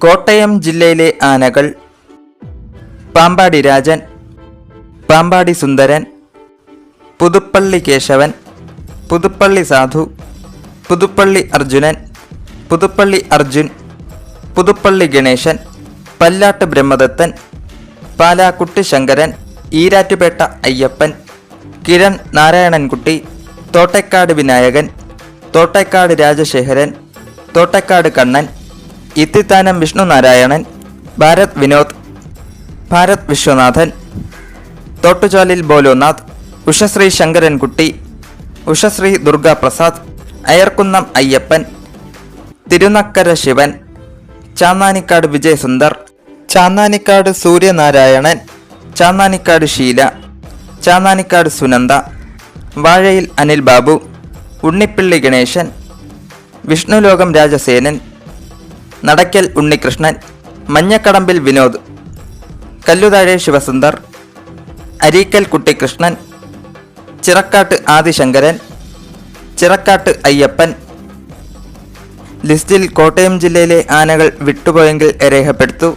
കോട്ടയം ജില്ലയിലെ ആനകൾ പാമ്പാടി രാജൻ പാമ്പാടി സുന്ദരൻ പുതുപ്പള്ളി കേശവൻ പുതുപ്പള്ളി സാധു പുതുപ്പള്ളി അർജുനൻ പുതുപ്പള്ളി അർജുൻ പുതുപ്പള്ളി ഗണേശൻ പല്ലാട്ട് ബ്രഹ്മദത്തൻ പാലാക്കുട്ടി ശങ്കരൻ ഈരാറ്റുപേട്ട അയ്യപ്പൻ കിരൺ നാരായണൻകുട്ടി തോട്ടക്കാട് വിനായകൻ തോട്ടക്കാട് രാജശേഖരൻ തോട്ടക്കാട് കണ്ണൻ ഇത്തിത്താനം വിഷ്ണു നാരായണൻ ഭാരത് വിനോദ് ഭാരത് വിശ്വനാഥൻ തോട്ടുചാലിൽ ബോലോനാഥ് ഉഷശ്രീ ശങ്കരൻകുട്ടി ഉഷശ്രീ ദുർഗാപ്രസാദ് അയർക്കുന്നം അയ്യപ്പൻ തിരുനക്കര ശിവൻ ചാന്നാനിക്കാട് വിജയസുന്ദർ ചാന്നാനിക്കാട് സൂര്യനാരായണൻ ചാന്നാനിക്കാട് ഷീല ചാന്നാനിക്കാട് സുനന്ദ വാഴയിൽ അനിൽ ബാബു ഉണ്ണിപ്പിള്ളി ഗണേശൻ വിഷ്ണുലോകം രാജസേനൻ നടക്കൽ ഉണ്ണികൃഷ്ണൻ മഞ്ഞക്കടമ്പിൽ വിനോദ് കല്ലുതാഴെ ശിവസുന്ദർ അരീക്കൽ കുട്ടിക്കൃഷ്ണൻ ചിറക്കാട്ട് ആദിശങ്കരൻ ചിറക്കാട്ട് അയ്യപ്പൻ. ലിസ്റ്റിൽ കോട്ടയം ജില്ലയിലെ ആനകൾ വിട്ടുപോയെങ്കിൽ രേഖപ്പെടുത്തു.